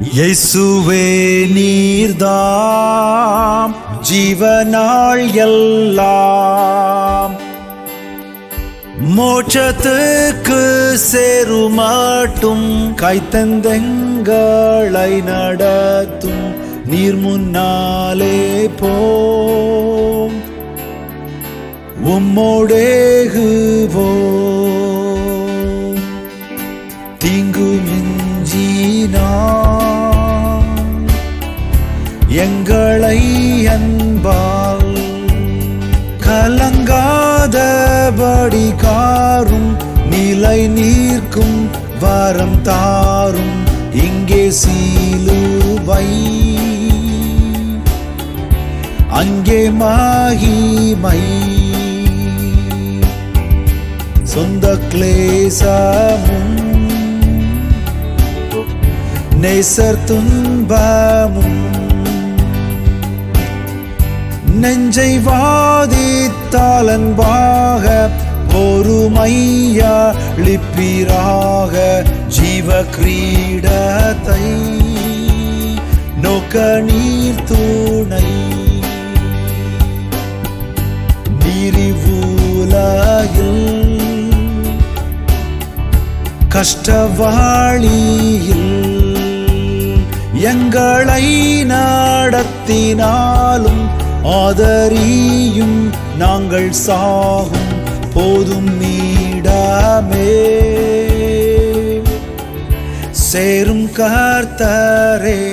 இயேசுவே நீர்தாம் ஜீவனாள் எல்லாம். மோட்சத்துக்கு சேருமாட்டும் கைத்தந்தங்களை நடத்தும் நீர் முன்னாலே போம். உம்மோடேகுவோம். எங்களை அன்பால் கலங்காதபடி காரும் நிலை நீர்க்கும் வரம் தாரும். இங்கே சீலுவை அங்கே மாகிமை. சொந்த கிளேசமும் நேசர் துன்பமும். நெஞ்சை வாதித்தாலன்பாக பொறுமையா லிப்பிராக ஜீவ கிரீடத்தை நோக்க நீர் தூணை. நீரிவுலகில் கஷ்டவாளியில் எங்களை நடத்தினாலும் ஆதரியும் நாங்கள் சாகும் போதும் நீடாமே. சேரும் கர்த்தரே